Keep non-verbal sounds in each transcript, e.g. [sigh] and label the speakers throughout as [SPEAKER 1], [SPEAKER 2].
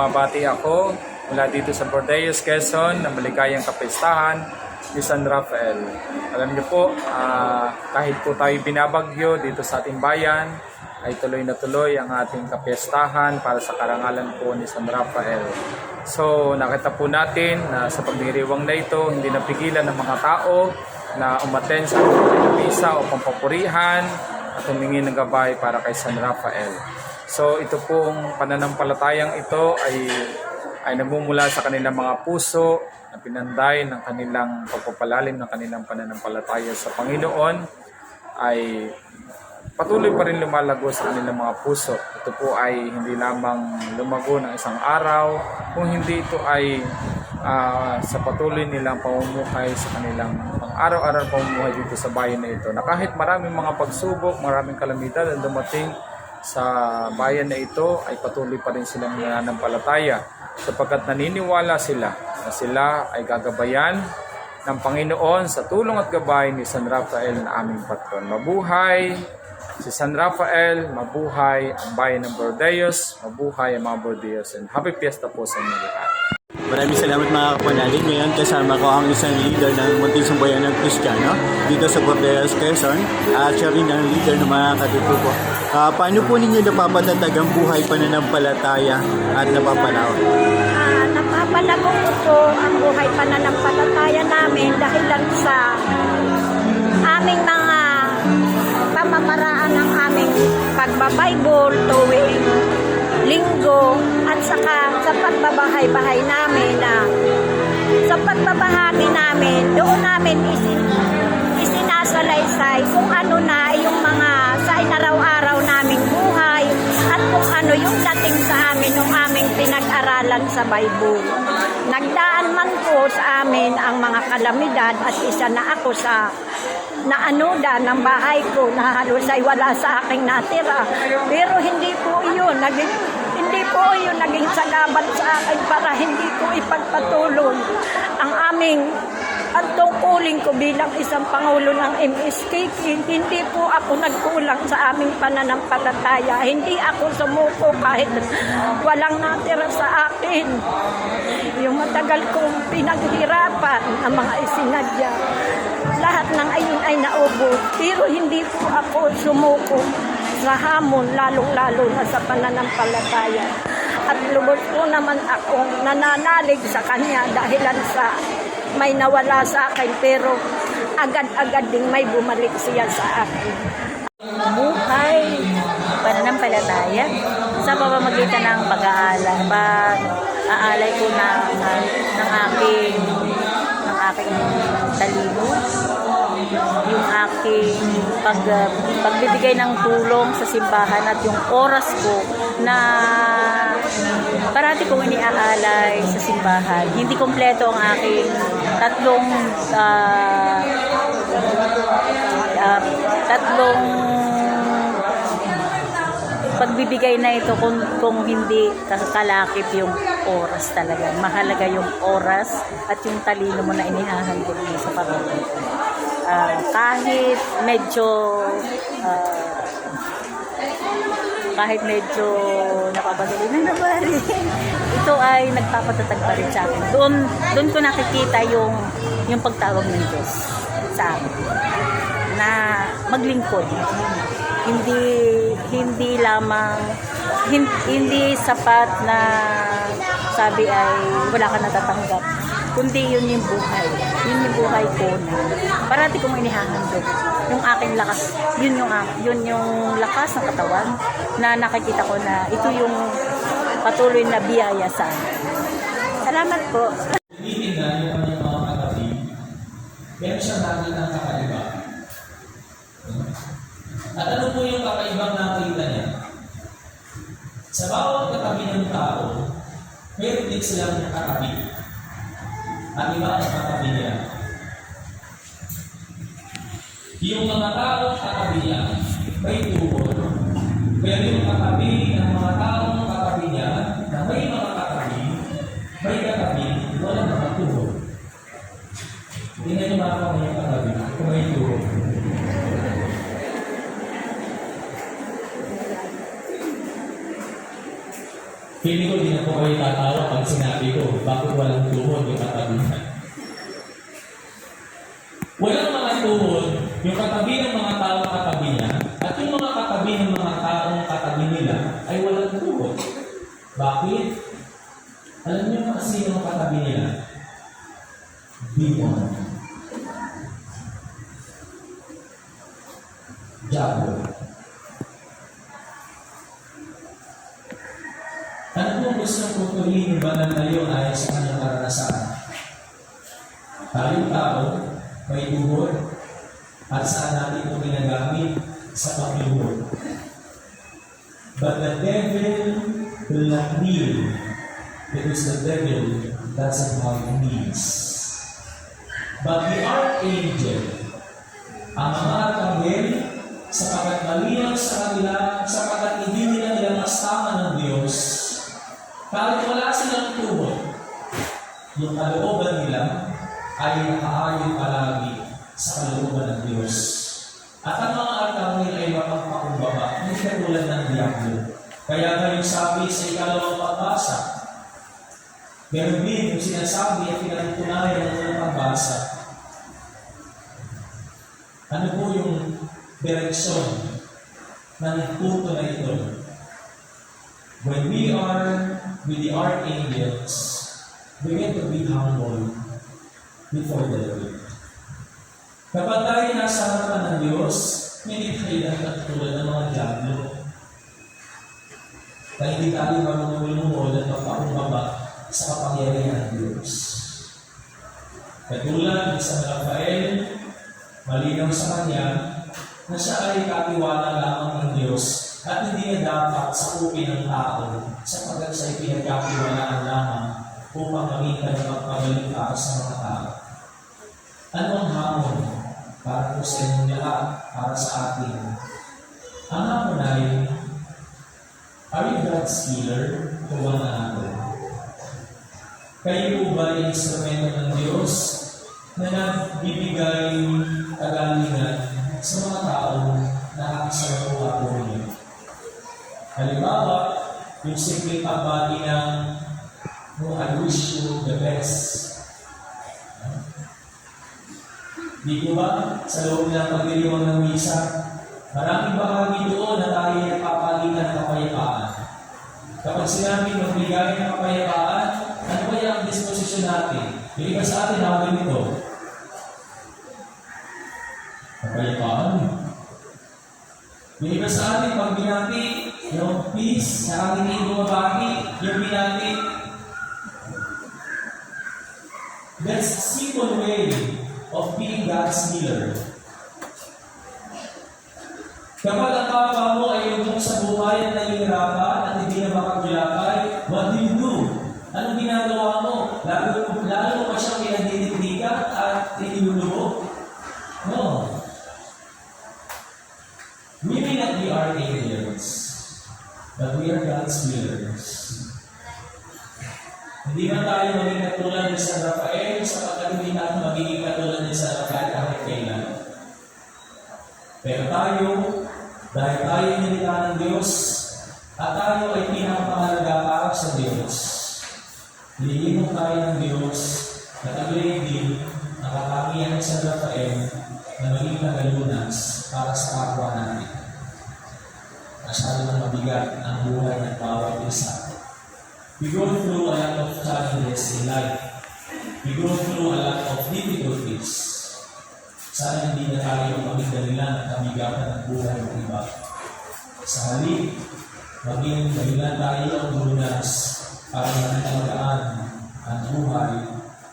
[SPEAKER 1] bumabati ako mula dito sa Bordeaux, Quezon, ng maligayang kapistahan ni San Rafael. Alam niyo po, ah, kahit po tayo binabagyo dito sa ating bayan, ay tuloy na tuloy ang ating kapistahan para sa karangalan po ni San Rafael. So nakita po natin na sa pagdiriwang na ito, hindi napigilan ng mga tao na umaten sa misa o pampapurihan at humingi ng gabay para kay San Rafael. So ito pong pananampalatayang ito ay ay nagmumula sa kanilang mga puso na pinanday ng kanilang pagpapalalim ng kanilang pananampalataya sa Panginoon ay patuloy pa rin lumalago sa kanilang mga puso. Ito po ay hindi lamang lumago ng isang araw, kung hindi ito ay ah, sa patuloy nilang pamumuhay sa kanilang pang araw-araw pamumuhay dito sa bayan na ito. Na kahit maraming mga pagsubok, maraming kalamidad ang dumating sa bayan na ito ay patuloy pa rin silang nananampalataya sapagkat naniniwala sila na sila ay gagabayan ng Panginoon sa tulong at gabay ni San Rafael na aming patron. Mabuhay si San Rafael, mabuhay ang bayan ng Bordeaux, mabuhay ang mga Bordeaux, and happy fiesta po sa inyo lahat.
[SPEAKER 2] Maraming salamat mga kapanalig. Ngayon kasama ko ang isang leader ng Munting Sambayan ng Kristiyano dito sa Bordeaux, Quezon at siya rin ang leader ng mga katutubo. Ah, paano po ninyo napapatatag ang buhay pananampalataya at napapanaw?
[SPEAKER 3] Ah, napapalago ko ang buhay pananampalataya namin dahil lang sa aming mga pamamaraan ng aming pagbabible tuwing linggo at saka sa pagbabahay-bahay namin na sa pagbabahagi namin doon namin isin, isinasalaysay kung ano na yung mga sa inaraw-araw naming buhay at kung ano yung dating sa amin ng aming pinag-aralan sa Bible. Nagdaan man po sa amin ang mga kalamidad at isa na ako sa naanuda ng bahay ko na halos ay wala sa aking natira. Pero hindi po yun. Naging, po yun naging salamat sa akin para hindi ko ipagpatuloy ang aming ang tungkulin ko bilang isang pangulo ng MSKK, hindi po ako nagkulang sa aming pananampalataya. Hindi ako sumuko kahit walang natira sa akin. Yung matagal kong pinaghirapan ang mga isinadya. Lahat ng ayun ay naubo. Pero hindi po ako sumuko sa hamon, lalong-lalo na sa pananampalataya. At lubos po naman akong nananalig sa Kanya dahilan sa may nawala sa akin pero agad-agad ding may bumalik siya sa akin.
[SPEAKER 4] buhay pananampalataya sa pamamagitan ng pag-aalay, pag-aalay ko ng, ng aking ng aking talino, yung aking pag, pagbibigay ng tulong sa simbahan at yung oras ko na parati kong iniaalay sa simbahan. Hindi kompleto ang aking tatlong ah, ah, tatlong pagbibigay na ito kung, kung hindi kalakip yung oras talaga. Mahalaga yung oras at yung talino mo na inihahandog mo sa pamilya. Ah, kahit medyo ah, kahit medyo napapadali na naman [laughs] ito ay nagpapatatag pa rin sa akin. Doon, doon ko nakikita yung, yung pagtawag ng Diyos sa akin na maglingkod. Hindi hindi lamang hin- hindi sapat na sabi ay wala ka natatanggap kundi yun yung buhay yun yung buhay ko na parati kong inihahandog yung aking lakas yun yung yun yung lakas ng katawan na nakikita ko na ito yung patuloy na biyaya sa akin salamat po
[SPEAKER 5] tinitingnan yung kanyang mga katabi, meron siyang nakita ng kakaiba. At ano po yung kakaibang nakita niya? Sa bawat katabi ng tao, meron din silang katabi. Ang iba ang katabi niya. Yung mga tao katabi niya, may tuhod. Pero yung katabi ng mga taong katabi niya, na may mga katabi, may katabi, wala mga tuhod. Tingnan niyo mga katabi yung katabi, kung may tuhod. Feeling ko di na po kayo tatawa pag sinabi ko, bakit walang tuhod yung katabihan? Walang mga tuhod, yung katabi ng mga taong katabi niya, at yung mga katabi ng mga taong katabi nila ay walang tuhod. Bakit? Alam niyo mga sino ang katabi nila? Demon. Diablo. Ano po ang gusto ng pupurihin ng banal na yun ayon sa kanyang karanasan? Tayong tao, may tuhod, at saan natin ito ginagamit sa pagluhod. But the devil will not kneel because the devil doesn't have knees. But the archangel, ang mga arkanghel, sapagkat malinaw sa kanila, sapagkat hindi nila nilampastaman ng Diyos, kahit wala silang tuhod, yung kalooban nila ay nakaayon palagi sa kalooban ng Diyos. At ang mga arkanghel ay mapagpakumbaba, hindi katulad ng Diablo. Kaya kayong sabi sa ikalawang pagbasa, meron din yung sinasabi at pinatutunayan ng unang pagbasa. Ano po yung direksyon ng punto na ito? When we are with the archangels, get to be humble before the Lord. Kapag tayo nasa harapan ng Diyos, hindi tayo dapat tulad ng mga diablo. Na hindi tayo marunong at magpakumbaba sa kapangyarihan ng Diyos. Katulad ni San Rafael, malinaw sa kanya na siya ay katiwala lamang ng Diyos at hindi niya dapat sakupin ng tao sapagkat siya ay pinagkatiwalaan lamang upang makita ng magpagaling para sa mga tao. Ano ang hamon para po sa inyong lahat, para sa atin? Ang hamon ay, are you God's healer to one another? Kayo po ba ay instrumento ng Diyos na nagbibigay kagalingan sa mga tao na nakasalamuha po ninyo? Halimbawa, yung simpleng pagbati ng no, I wish you the best. Di ko ba sa loob ng pagdiriwang ng misa, maraming bahagi doon na tayo ay nagpapalitan ng kapayapaan. Kapag sinabi magbigay ng kapayapaan, ano kaya ang disposisyon natin? Yung iba sa atin, hawag nito. Kapayapaan. Yung iba sa atin, pag binati, yung peace, sa ating hindi bumabati, yung binati, that's a simple way of being God's healer. Kapag ang kapwa mo ay yung sa buhay at nahihirapan at hindi na makagulakay, what do you do? Anong ginagawa mo? Lalo, lalo pa siyang pinagdidikdikan at inilulubo? No. We may not be archangels, but we are God's healers. Hindi man tayo maging katulad ni San Rafael sapagkat hindi tayo magiging katulad ni San Rafael kahit kailan. Pero tayo, dahil tayo nilita ng Diyos, at tayo ay pinakamahalaga para sa Diyos, Hilihinog tayo ng Diyos na din katangian ng San Rafael na maging tagalunas para sa kapwa natin. Masyado na mabigat ang buhay ng bawat isa. We go through a lot of challenges in life. We go through a lot of difficulties. Sana hindi na tayo maging dahilan at kabigatan ng buhay ng iba. Sa halip, maging dahilan tayo ang lunas para matalagaan ang buhay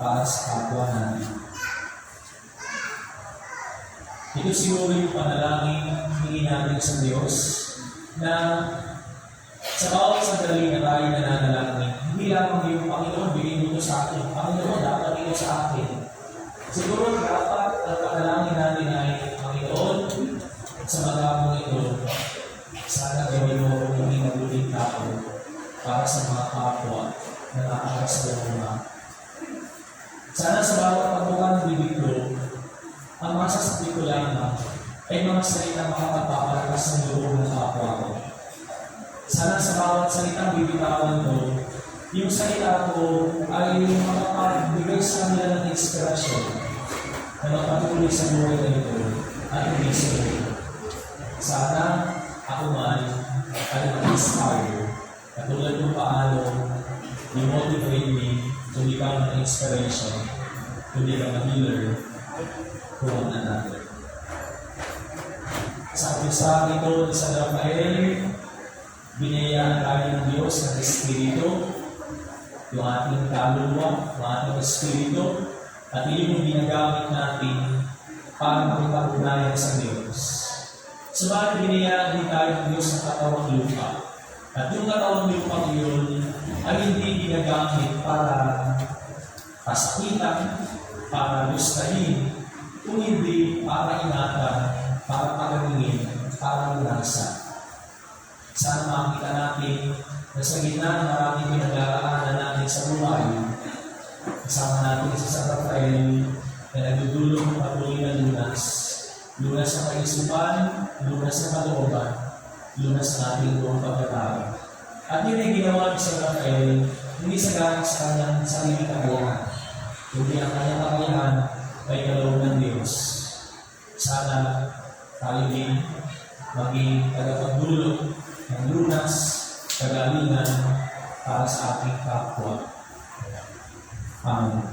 [SPEAKER 5] para sa kapwa natin. Ito siguro yung panalangin hingi natin sa Diyos na sa bawat sandali na tayo nananalangin, hindi lamang yung Panginoon, bigay mo ito sa akin. Panginoon, dapat ito sa akin. Siguro dapat ang panalangin natin ay, Panginoon, sa magabong ito, sana gawin mo kong maging mabuting tao para sa mga kapwa na nakakasalunga. Sana sa bawat pagbuka ng bibig ko, ang masasabi ko lamang ay mga salita makapagpapalakas ng loob ng kapwa ko. Sana sa bawat salitang bibitawan ko, yung salita ko ay makapagbigay sa kanila ng inspirasyon na magpatuloy sa buhay na ito at sa ito. Sana ako man ay mag-inspire katulad kung paano i-motivate me to become an inspiration, to become a healer to one another. Sa nito ni San Rafael, binayaan tayo ng Diyos ng Espiritu, yung ating kaluluwa, yung ating Espiritu, at iyon yung ginagamit natin para makipag-ugnayan sa Diyos. Subalit binayaan tayo ng Diyos ng katawang lupa. At yung katawang lupa yun ay hindi ginagamit para pasakitan, para gustahin, kung hindi para ingatan, para pagalingin, para lunasa. Sana makita natin na sa gitna ng maraming natin sa buhay, kasama natin si San Rafael na nagdudulong ng patuloy na lunas. Lunas sa kaisipan, lunas sa kalooban, lunas sa ating buong pagkatao. At yun ay ginawa ni San Rafael, hindi sa galing sa kanyang sarili kakayahan, kundi ang kanyang kakayahan ay kaloob ng Diyos. Sana tayo din maging tagapagdulong ng lunas, kagalingan para sa ating kapwa. Amen.